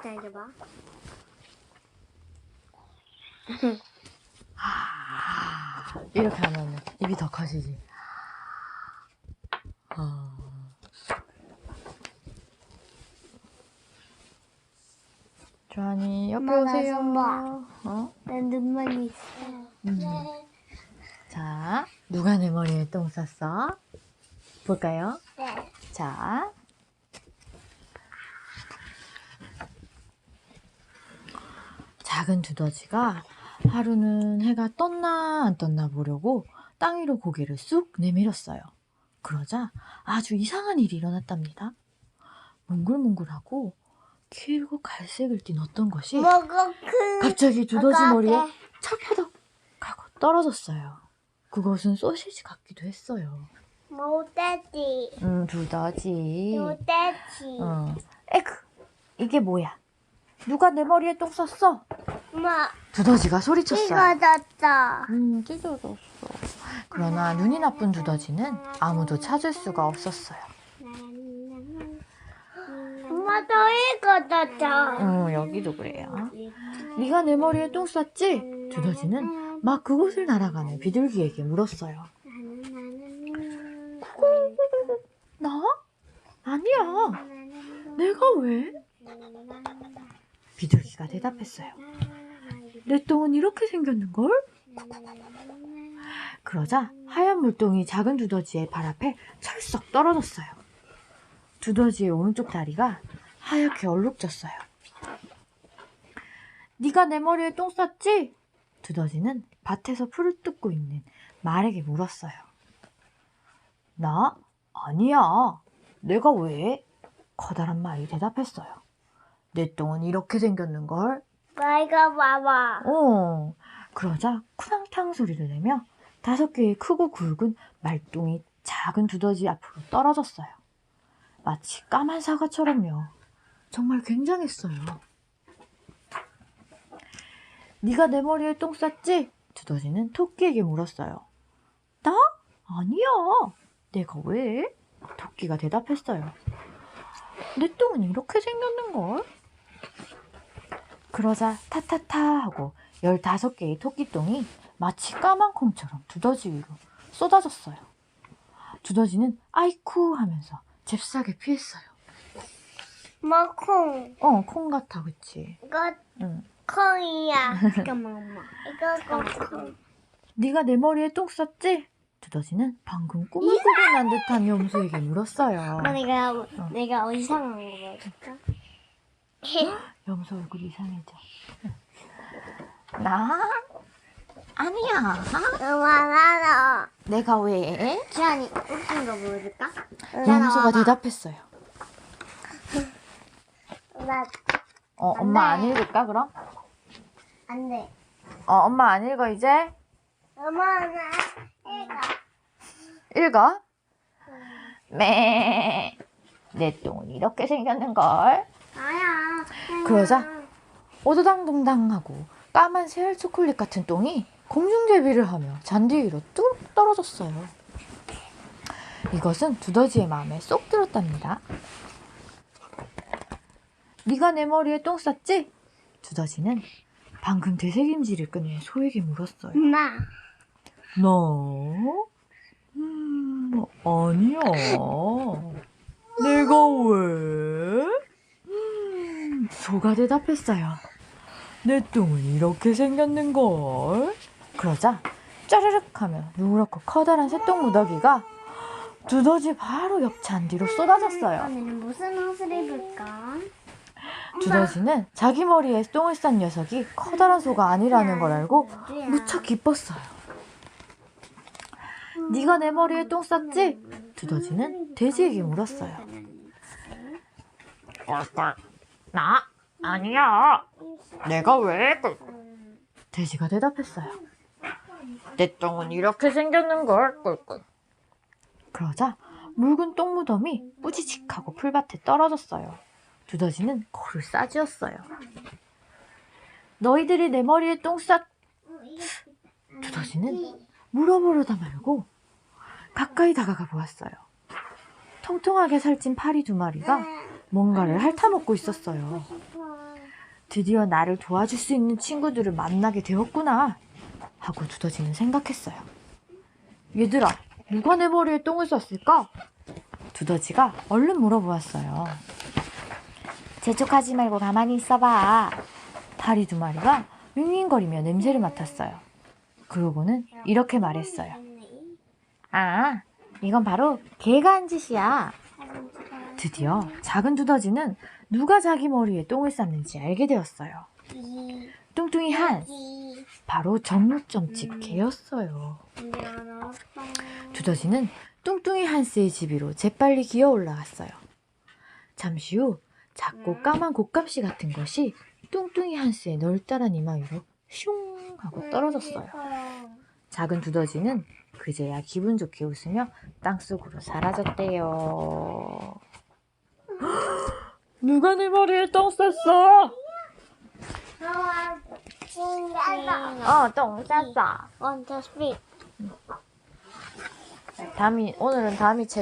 기다려봐. 이렇게 하면 입이 더 커지지. 아. 조한이 옆에 엄마, 나 오세요. 좀 봐. 어? 난 눈만 있어. 음. 자, 누가 내 머리에 똥 쌌어? 볼까요? 네. 자. 작은 두더지가 하루는 해가 떴나 안 떴나 보려고 땅 위로 고개를 쑥 내밀었어요. 그러자 아주 이상한 일이 일어났답니다. 몽글몽글하고 길고 갈색을 띈 어떤 것이 큰. 갑자기 두더지 머리에. 찰파덕 하고 떨어졌어요. 그것은 소시지 같기도 했어요. 모돼지. 음, 두더지. 모돼지. 어. 에크, 이게 뭐야? 누가 내 머리에 똥 쌌어? 엄마 두더지가 소리쳤어요. 찢어졌다. 음, 찢어졌어. 그러나 눈이 나쁜 두더지는 아무도 찾을 수가 없었어요. 엄마 더 익어졌다. 음, 여기도 그래요. 네가 내 머리에 똥 쌌지? 두더지는 막 그곳을 날아가는 비둘기에게 물었어요. 나? 아니야. 내가 왜? 비둘기가 대답했어요. 내 똥은 이렇게 생겼는걸? 그러자 하얀 물똥이 작은 두더지의 발 앞에 철썩 떨어졌어요. 두더지의 오른쪽 다리가 하얗게 얼룩졌어요. 네가 내 머리에 똥 쌌지? 두더지는 밭에서 풀을 뜯고 있는 말에게 물었어요. 나? 아니야. 내가 왜? 커다란 말이 대답했어요. 내 똥은 이렇게 생겼는걸? 이거 봐봐. 어. 그러자 쿠당탕 소리를 내며 다섯 개의 크고 굵은 말똥이 작은 두더지 앞으로 떨어졌어요. 마치 까만 사과처럼요. 정말 굉장했어요. 네가 내 머리에 똥 쌌지? 두더지는 토끼에게 물었어요. 나? 아니야. 내가 왜? 토끼가 대답했어요. 내 똥은 이렇게 생겼는걸? 그러자 타타타 하고 15개의 토끼똥이 마치 까만 콩처럼 두더지 위로 쏟아졌어요. 두더지는 아이쿠 하면서 잽싸게 피했어요. 엄마 콩. 어, 콩 같아, 그치? 이거 응. 콩이야. 잠깐만 엄마. 이거 콩. 네가 내 머리에 똥 쌌지? 두더지는 방금 꿈을 꾸고 난 듯한 염소에게 물었어요. 엄마 내가 내가 이상한 거 볼까? 염소 얼굴이 이상해져. 나? 아니야. 엄마. 내가 왜? 지안이 웃긴 거 보여줄까? 염소가 대답했어요. 나 어, 안 엄마 안 돼. 읽을까, 그럼? 안 돼. 어, 엄마 안 읽어, 이제? 엄마 나 이거. 읽어. 매. 내 똥은 이렇게 생겼는걸. 그러자 오도당동당 하고 까만 새알 초콜릿 같은 똥이 공중제비를 하며 잔디 위로 뚝 떨어졌어요. 이것은 두더지의 마음에 쏙 들었답니다. 네가 내 머리에 똥 쌌지? 두더지는 방금 되새김질을 끝낸 소에게 물었어요. 엄마. 나? 음, 아니야. 내가 왜? 음, 소가 대답했어요. 내 똥은 이렇게 생겼는걸. 그러자 짜르륵 하면 누렇고 커다란 새똥 무더기가 두더지 바로 옆 잔디로 쏟아졌어요. 오늘은 무슨 옷을 입을까? 두더지는 자기 머리에 똥을 싼 녀석이 커다란 소가 아니라는 걸 알고 무척 기뻤어요. 네가 내 머리에 똥 쌌지? 두더지는 돼지에게 물었어요. 나? 아니야. 내가 왜? 돼지가 대답했어요. 내 똥은 이렇게 생겼는 걸. 꿀꿀. 그러자 묽은 똥 무덤이 뿌지직하고 풀밭에 떨어졌어요. 두더지는 코를 싸쥐었어요. 너희들이 내 머리에 똥 쌌... 두더지는 물어보려다 말고 가까이 다가가 보았어요. 통통하게 살찐 파리 두 마리가 뭔가를 핥아먹고 있었어요. 드디어 나를 도와줄 수 있는 친구들을 만나게 되었구나. 하고 두더지는 생각했어요. 얘들아, 누가 내 머리에 똥을 쌌을까? 두더지가 얼른 물어보았어요. 재촉하지 말고 가만히 있어봐. 다리 두 마리가 윙윙거리며 냄새를 맡았어요. 그러고는 이렇게 말했어요. 아, 이건 바로 개가 한 짓이야. 드디어 작은 두더지는 누가 자기 머리에 똥을 쌌는지 알게 되었어요. 이, 뚱뚱이 한, 이, 바로 전무점집 개였어요. 미안하다. 두더지는 뚱뚱이 한스의 집으로 재빨리 기어 올라갔어요. 잠시 후 작고 까만 곶감씨 같은 것이 뚱뚱이 한스의 널따란 이마 위로 슝 하고 떨어졌어요. 작은 두더지는 그제야 기분 좋게 웃으며 땅속으로 사라졌대요. 누가 내 머리에 똥 쌌어? 어, 똥 쌌어. On the street. 다미 오늘은 다미 책